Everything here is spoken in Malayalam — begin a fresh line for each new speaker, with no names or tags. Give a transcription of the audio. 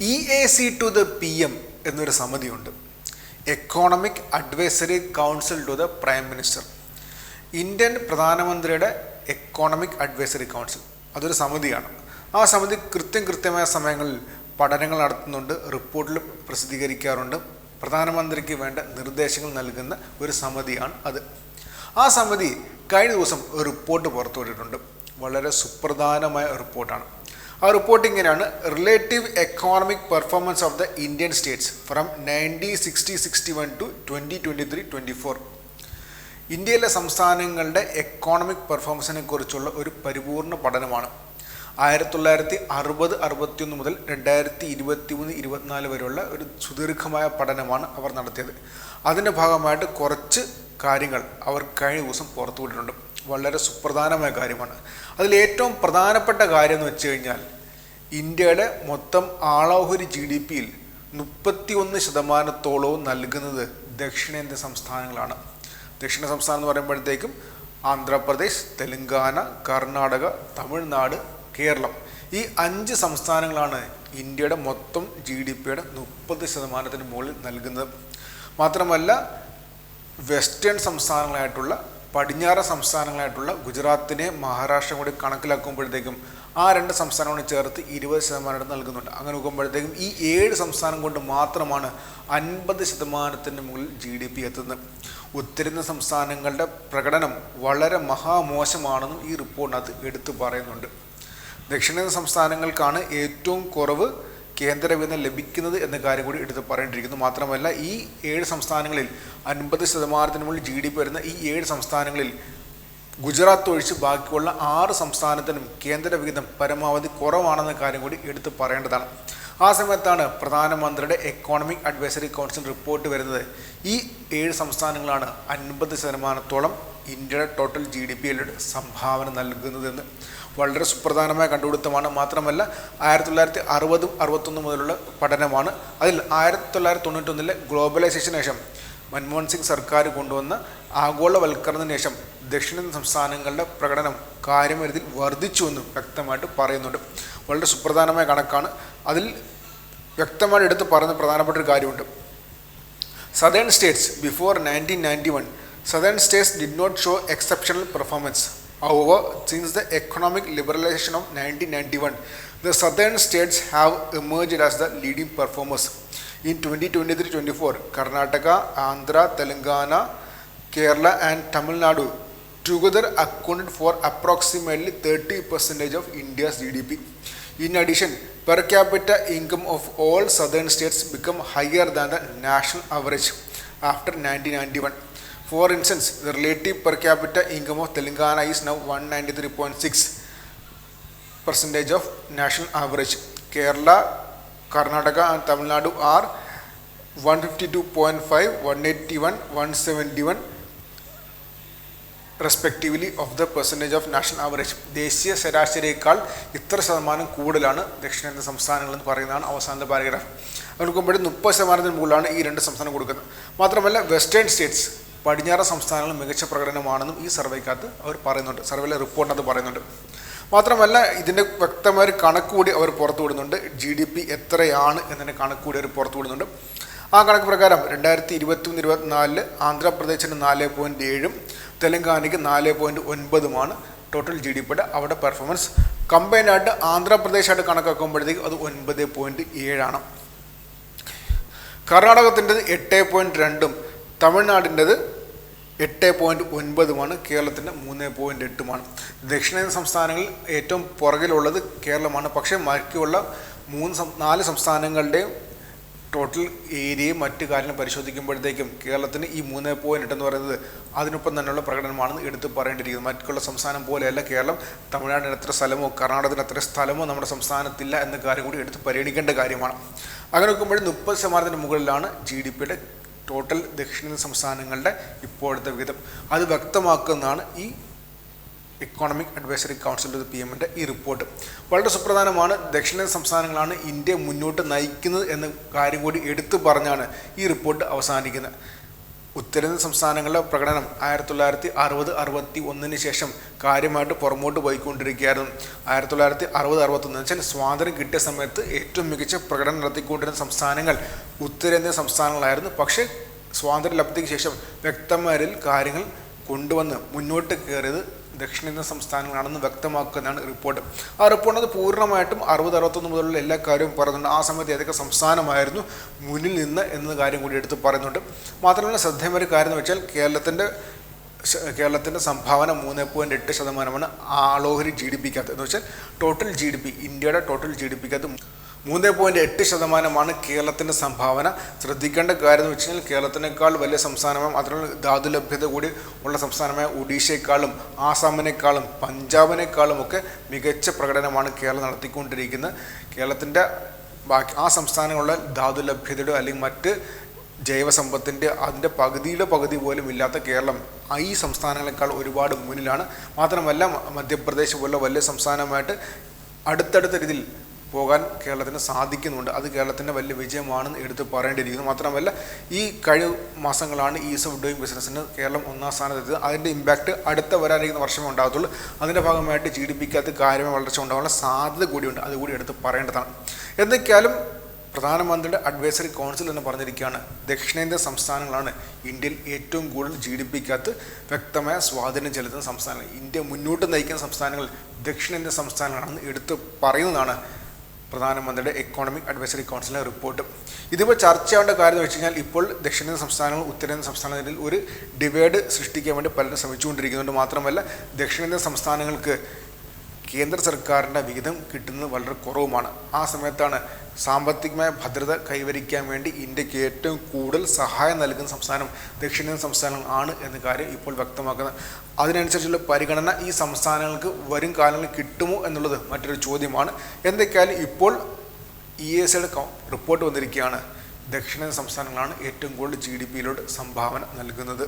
E A C to the P M എന്നൊരു സമിതിയുണ്ട്. Economic advisory council to the prime minister Indian പ്രധാനമന്ത്രിയുടെ എക്കോണമിക് അഡ്വൈസറി കൗൺസിൽ അതൊരു സമിതിയാണ്. ആ സമിതി കൃത്യം കൃത്യമായ സമയങ്ങളിൽ പഠനങ്ങൾ നടത്തുന്നുണ്ട് റിപ്പോർട്ടിൽ പ്രസിദ്ധീകരിക്കാറുണ്ട്. പ്രധാനമന്ത്രിക്ക് വേണ്ട നിർദ്ദേശങ്ങൾ നൽകുന്ന ഒരു സമിതിയാണ് അത്. ആ സമിതി കഴിഞ്ഞ ദിവസം ഒരു റിപ്പോർട്ട് പുറത്തുവിട്ടിട്ടുണ്ട്. വളരെ സുപ്രധാനമായ റിപ്പോർട്ടാണ്. ആ റിപ്പോർട്ട് ഇങ്ങനെയാണ്. Relative economic performance of the Indian states from nineteen sixty sixty one to twenty twenty three twenty four ഇന്ത്യയിലെ സംസ്ഥാനങ്ങളുടെ എക്കോണമിക് പെർഫോമൻസിനെ കുറിച്ചുള്ള ഒരു പരിപൂർണ പഠനമാണ്. ആയിരത്തി തൊള്ളായിരത്തി അറുപത് അറുപത്തിയൊന്ന് മുതൽ രണ്ടായിരത്തി ഇരുപത്തി മൂന്ന് ഇരുപത്തിനാല് വരെയുള്ള ഒരു സുദീർഘമായ പഠനമാണ് അവർ നടത്തിയത്. അതിന്റെ ഭാഗമായിട്ട് കുറച്ച് കാര്യങ്ങൾ അവർ കഴിഞ്ഞ ദിവസം പുറത്തുവിട്ടിട്ടുണ്ട്. വളരെ സുപ്രധാനമായ കാര്യമാണ്. അതിൽ ഏറ്റവും പ്രധാനപ്പെട്ട കാര്യം എന്ന് വെച്ച് കഴിഞ്ഞാൽ ഇന്ത്യയുടെ മൊത്തം ആളോഹരി ജി ഡി പിയിൽ മുപ്പത്തി ഒന്ന് ശതമാനത്തോളവും നൽകുന്നത് ദക്ഷിണേന്ത്യ സംസ്ഥാനങ്ങളാണ്. ദക്ഷിണ സംസ്ഥാനം എന്ന് പറയുമ്പോഴത്തേക്കും ആന്ധ്രാപ്രദേശ് തെലങ്കാന കർണാടക തമിഴ്നാട് കേരളം. ഈ അഞ്ച് സംസ്ഥാനങ്ങളാണ് ഇന്ത്യയുടെ മൊത്തം ജി ഡി പിയുടെ മുപ്പത് ശതമാനത്തിന് മുകളിൽ നൽകുന്നത്. മാത്രമല്ല വെസ്റ്റേൺ സംസ്ഥാനങ്ങളായിട്ടുള്ള പടിഞ്ഞാറൻ സംസ്ഥാനങ്ങളായിട്ടുള്ള ഗുജറാത്തിനെ മഹാരാഷ്ട്ര കൂടി കണക്കിലാക്കുമ്പോഴത്തേക്കും ആ രണ്ട് സംസ്ഥാനങ്ങളും ചേർത്ത് ഇരുപത് ശതമാനം നൽകുന്നുണ്ട്. അങ്ങനെ നോക്കുമ്പോഴത്തേക്കും ഈ ഏഴ് സംസ്ഥാനം കൊണ്ട് മാത്രമാണ് അൻപത് ശതമാനത്തിന് മുകളിൽ ജി ഡി പി എത്തുന്നത്. ഉത്തരുന്ന സംസ്ഥാനങ്ങളുടെ പ്രകടനം വളരെ മഹാമോശമാണെന്നും ഈ റിപ്പോർട്ടിനകത്ത് എടുത്തു പറയുന്നുണ്ട്. ദക്ഷിണേന്ത്യ സംസ്ഥാനങ്ങൾക്കാണ് ഏറ്റവും കുറവ് കേന്ദ്ര വിഹിതം ലഭിക്കുന്നത് എന്ന കാര്യം കൂടി എടുത്ത് പറയേണ്ടിയിരിക്കുന്നു. മാത്രമല്ല ഈ ഏഴ് സംസ്ഥാനങ്ങളിൽ അൻപത് ശതമാനത്തിന് മുകളിൽ ജി ഡി പി വരുന്ന ഈ ഏഴ് സംസ്ഥാനങ്ങളിൽ ഗുജറാത്ത് ഒഴിച്ച് ബാക്കിയുള്ള ആറ് സംസ്ഥാനത്തിനും കേന്ദ്ര വിഹിതം പരമാവധി കുറവാണെന്ന കാര്യം കൂടി എടുത്ത് പറയേണ്ടതാണ്. ആ സമയത്താണ് പ്രധാനമന്ത്രിയുടെ എക്കോണമിക് അഡ്വൈസറി കൗൺസിൽ റിപ്പോർട്ട് വരുന്നത്. ഈ ഏഴ് സംസ്ഥാനങ്ങളാണ് അൻപത് ശതമാനത്തോളം ഇന്ത്യയുടെ ടോട്ടൽ ജി ഡി പിയിൽ സംഭാവന നൽകുന്നതെന്ന് വളരെ സുപ്രധാനമായ കണ്ടുപിടുത്തമാണ്. മാത്രമല്ല ആയിരത്തി തൊള്ളായിരത്തി അറുപതും അറുപത്തൊന്ന് മുതലുള്ള പഠനമാണ്. അതിൽ ആയിരത്തി തൊള്ളായിരത്തി തൊണ്ണൂറ്റൊന്നിലെ ഗ്ലോബലൈസേഷന് ശേഷം മൻമോഹൻ സിംഗ് സർക്കാർ കൊണ്ടുവന്ന ആഗോളവൽക്കരണത്തിന് ശേഷം ദക്ഷിണേന്ത്യൻ സംസ്ഥാനങ്ങളുടെ പ്രകടനം കാര്യമരുതിൽ വർദ്ധിച്ചുവെന്ന് വ്യക്തമായിട്ട് പറയുന്നുണ്ട്. വളരെ സുപ്രധാനമായ കണക്കാണ്. അതിൽ വ്യക്തമായിട്ട് എടുത്ത് പറയുന്ന പ്രധാനപ്പെട്ട ഒരു കാര്യമുണ്ട്. Southern states before nineteen ninety one Southern states did not show exceptional performance. However, since the economic liberalization of 1991, the southern states have emerged as the leading performers. In 2023-24, Karnataka, Andhra, Telangana, Kerala and Tamil Nadu together accounted for approximately 30% of India's GDP. In addition, per capita income of all southern states become higher than the national average after 1991. For instance, the relative per capita income of Telangana is now 193.6 percentage of national average. Kerala, Karnataka and Tamil Nadu are 152.5, 181, 171 respectively of the percentage of national average ദേശീയ ശരാശരിയേക്കാൾ ഇത്ര ശതമാനം കൂടുതലാണ് ദക്ഷിണേന്ത്യ സംസ്ഥാനങ്ങൾ എന്ന് പറയുന്നതാണ് അവസാനത്തെ പാരഗ്രാഫ് നോക്കുമ്പോഴും മുപ്പത് ശതമാനത്തിന് മുകളിലാണ് ഈ രണ്ട് സംസ്ഥാനം കൊടുക്കുന്നത്. മാത്രമല്ല വെസ്റ്റേൺ സ്റ്റേറ്റ്സ് പടിഞ്ഞാറ സംസ്ഥാനങ്ങൾ മികച്ച പ്രകടനമാണെന്നും ഈ സർവേക്കകത്ത് അവർ പറയുന്നുണ്ട്. സർവേയിലെ റിപ്പോർട്ടിനകത്ത് പറയുന്നുണ്ട്. മാത്രമല്ല ഇതിന്റെ വ്യക്തമായ ഒരു കണക്ക് കൂടി അവർ പുറത്തു വിടുന്നുണ്ട്. ജി ഡി പി എത്രയാണ് എന്നതിന്റെ കണക്ക് കൂടി അവർ പുറത്തു വിടുന്നുണ്ട്. ആ കണക്ക് പ്രകാരം രണ്ടായിരത്തി ഇരുപത്തി മൂന്ന് ഇരുപത്തിനാലിൽ ആന്ധ്രാപ്രദേശിന് നാല് പോയിന്റ് ഏഴും തെലങ്കാനയ്ക്ക് നാല് പോയിന്റ് ഒൻപതുമാണ് ടോട്ടൽ ജി ഡി പിയുടെ അവിടെ പെർഫോമൻസ് കമ്പൈനായിട്ട് ആന്ധ്രാപ്രദേശായിട്ട് കണക്കാക്കുമ്പോഴത്തേക്ക് അത് ഒൻപത് പോയിന്റ് ഏഴാണ്. കർണാടകത്തിന്റെത് എട്ട് പോയിന്റ് രണ്ടും തമിഴ്നാടിന്റെത് എട്ട് പോയിന്റ് ഒൻപതുമാണ് കേരളത്തിന്റെ മൂന്ന് പോയിന്റ് എട്ടുമാണ്. ദക്ഷിണേന്ത്യൻ സംസ്ഥാനങ്ങളിൽ ഏറ്റവും പുറകിലുള്ളത് കേരളമാണ്. പക്ഷേ ബാക്കിയുള്ള മൂന്ന് നാല് സംസ്ഥാനങ്ങളുടെയും ടോട്ടൽ ഏരിയയും മറ്റു കാര്യങ്ങളും പരിശോധിക്കുമ്പോഴത്തേക്കും കേരളത്തിന് ഈ മൂന്ന് പോയിന്റ് എന്ന് പറയുന്നത് അതിനൊപ്പം തന്നെയുള്ള പ്രകടനമാണെന്ന് എടുത്ത് പറയേണ്ടിയിരിക്കുന്നത് മറ്റുള്ള സംസ്ഥാനം പോലെയല്ല കേരളം. തമിഴ്നാടിന് എത്ര സ്ഥലമോ കർണാടകത്തിന് എത്ര സ്ഥലമോ നമ്മുടെ സംസ്ഥാനത്തില്ല എന്ന കാര്യം കൂടി എടുത്ത് പരിഗണിക്കേണ്ട കാര്യമാണ്. അങ്ങനെ നോക്കുമ്പോൾ മുപ്പത് ശതമാനത്തിന് മുകളിലാണ് ജി ഡി പിയുടെ ടോട്ടൽ ദക്ഷിണേന്ത്യൻ സംസ്ഥാനങ്ങളുടെ ഇപ്പോഴത്തെ വിഹിതം. അത് വ്യക്തമാക്കുന്നതാണ് ഈ economic advisory council of P എമ്മിന്റെ ഈ റിപ്പോർട്ട് വളരെ സുപ്രധാനമാണ്. ദക്ഷിണേന്ത്യൻ സംസ്ഥാനങ്ങളാണ് ഇന്ത്യ മുന്നോട്ട് നയിക്കുന്നത് എന്ന കാര്യം കൂടി എടുത്തു പറഞ്ഞാണ് ഈ റിപ്പോർട്ട് അവസാനിക്കുന്നത്. ഉത്തരേന്ത്യൻ സംസ്ഥാനങ്ങളുടെ പ്രകടനം ആയിരത്തി തൊള്ളായിരത്തി അറുപത് അറുപത്തി ഒന്നിന് ശേഷം കാര്യമായിട്ട് പുറമോട്ട് പോയിക്കൊണ്ടിരിക്കുകയായിരുന്നു. ആയിരത്തി തൊള്ളായിരത്തി അറുപത് അറുപത്തൊന്ന് വെച്ചാൽ സ്വാതന്ത്ര്യം കിട്ടിയ സമയത്ത് ഏറ്റവും മികച്ച പ്രകടനം നടത്തിക്കൊണ്ടിരുന്ന സംസ്ഥാനങ്ങൾ ഉത്തരേന്ത്യൻ സംസ്ഥാനങ്ങളായിരുന്നു. പക്ഷേ സ്വാതന്ത്ര്യ ലബ്ധിക്ക് ശേഷം വ്യക്തമാരിൽ കാര്യങ്ങൾ കൊണ്ടുവന്ന് മുന്നോട്ട് കയറിയത് ദക്ഷിണേന്ത്യൻ സംസ്ഥാനങ്ങളാണെന്ന് വ്യക്തമാക്കുന്നതാണ് റിപ്പോർട്ട്. ആ റിപ്പോർട്ടിനകത്ത് പൂർണമായിട്ടും അറുപത് അറുപത്തൊന്ന് മുതലുള്ള എല്ലാ കാര്യവും പറയുന്നുണ്ട്. ആ സമയത്ത് ഏതൊക്കെ സംസ്ഥാനമായിരുന്നു മുന്നിൽ നിന്ന് എന്ന കാര്യം കൂടി എടുത്ത് പറയുന്നുണ്ട്. മാത്രമല്ല ശ്രദ്ധേയമൊരു കാര്യം എന്ന് വെച്ചാൽ കേരളത്തിന്റെ കേരളത്തിന്റെ സംഭാവന മൂന്ന് പോയിന്റ് എട്ട് ശതമാനമാണ് ആളോഹരി ജി ഡി പിക്കകത്ത് എന്ന് വെച്ചാൽ ടോട്ടൽ ജി ഡി പി ഇന്ത്യയുടെ ടോട്ടൽ ജി ഡി പിക്കകത്ത് മൂന്ന് പോയിന്റ് എട്ട് ശതമാനമാണ് കേരളത്തിന്റെ സംഭാവന. ശ്രദ്ധിക്കേണ്ട കാര്യം എന്ന് വെച്ച് കഴിഞ്ഞാൽ കേരളത്തിനേക്കാൾ വലിയ സംസ്ഥാനമായ അതിനുള്ള ധാതു ലഭ്യത കൂടി ഉള്ള സംസ്ഥാനമായ ഒഡീഷയെക്കാളും ആസാമിനേക്കാളും പഞ്ചാബിനേക്കാളും ഒക്കെ മികച്ച പ്രകടനമാണ് കേരളം നടത്തിക്കൊണ്ടിരിക്കുന്നത്. കേരളത്തിന്റെ ബാക്കി ആ സംസ്ഥാനങ്ങളുടെ ധാതു ലഭ്യതയുടെ അല്ലെങ്കിൽ മറ്റ് ജൈവസമ്പത്തിന്റെ അതിന്റെ പകുതിയുടെ പകുതി പോലും ഇല്ലാത്ത കേരളം ഈ സംസ്ഥാനങ്ങളെക്കാൾ ഒരുപാട് മുന്നിലാണ്. മാത്രമല്ല മധ്യപ്രദേശ് പോലുള്ള വലിയ സംസ്ഥാനമായിട്ട് അടുത്തടുത്ത രീതിയിൽ പോകാൻ കേരളത്തിന് സാധിക്കുന്നുണ്ട്. അത് കേരളത്തിന്റെ വലിയ വിജയമാണെന്ന് എടുത്ത് പറയേണ്ടിയിരിക്കുന്നു. മാത്രമല്ല ഈ കഴിവ് മാസങ്ങളാണ് ഈസ് ഓഫ് ഡൂയിങ് ബിസിനസ്സിന് കേരളം ഒന്നാം സ്ഥാനത്തെത്തിയത്. അതിന്റെ ഇമ്പാക്റ്റ് അടുത്ത വരാനിരിക്കുന്ന വർഷമേ ഉണ്ടാകത്തുള്ളൂ. അതിന്റെ ഭാഗമായിട്ട് ജി ഡി പിക്കകത്ത് കാര്യമായ വളർച്ച ഉണ്ടാകാനുള്ള സാധ്യത കൂടിയുണ്ട്. അതുകൂടി എടുത്ത് പറയേണ്ടതാണ്. എന്തൊക്കെയാലും പ്രധാനമന്ത്രിയുടെ അഡ്വൈസറി കൗൺസിൽ എന്ന് പറഞ്ഞിരിക്കുകയാണ് ദക്ഷിണേന്ത്യൻ സംസ്ഥാനങ്ങളാണ് ഇന്ത്യയിൽ ഏറ്റവും കൂടുതൽ ജി ഡി പിക്കകത്ത് വ്യക്തമായ സ്വാധീനം ചെലുത്തുന്ന സംസ്ഥാനങ്ങൾ. ഇന്ത്യ മുന്നോട്ട് നയിക്കുന്ന സംസ്ഥാനങ്ങൾ ദക്ഷിണേന്ത്യൻ സംസ്ഥാനങ്ങളാണെന്ന് എടുത്ത് പറയുന്നതാണ് പ്രധാനമന്ത്രിയുടെ എക്കോണമിക് അഡ്വൈസറി കൗൺസിലിലെ റിപ്പോർട്ട് ഇതിപ്പോൾ ചർച്ച ചർച്ചയാവേണ്ട കാര്യം എന്ന് വെച്ച് കഴിഞ്ഞാൽ ഇപ്പോൾ ദക്ഷിണേന്ത്യൻ സംസ്ഥാനങ്ങളും ഉത്തരേന്ത്യൻ സംസ്ഥാനങ്ങളിൽ ഒരു ഡിവൈഡ് സൃഷ്ടിക്കാൻ വേണ്ടി പലരും ശ്രമിച്ചുകൊണ്ടിരിക്കുന്നുണ്ട്. മാത്രമല്ല ദക്ഷിണേന്ത്യൻ സംസ്ഥാനങ്ങൾക്ക് കേന്ദ്ര സർക്കാരിന്റെ വിഹിതം കിട്ടുന്നത് വളരെ കുറവുമാണ്. ആ സമയത്താണ് സാമ്പത്തികമായ ഭദ്രത കൈവരിക്കാൻ വേണ്ടി ഇന്ത്യയ്ക്ക് ഏറ്റവും കൂടുതൽ സഹായം നൽകുന്ന സംസ്ഥാനം ദക്ഷിണേന്ത്യൻ സംസ്ഥാനം ആണ് എന്ന കാര്യം ഇപ്പോൾ വ്യക്തമാക്കുന്നത്. അതിനനുസരിച്ചുള്ള പരിഗണന ഈ സംസ്ഥാനങ്ങൾക്ക് വരും കാലങ്ങളിൽ കിട്ടുമോ എന്നുള്ളത് മറ്റൊരു ചോദ്യമാണ്. എന്തൊക്കെയായാലും ഇപ്പോൾ ഇ എസ് സിയുടെ റിപ്പോർട്ട് വന്നിരിക്കുകയാണ്. ദക്ഷിണേന്ത്യൻ സംസ്ഥാനങ്ങളാണ് ഏറ്റവും കൂടുതൽ ജി ഡി പിയിലോട്ട് സംഭാവന നൽകുന്നത്.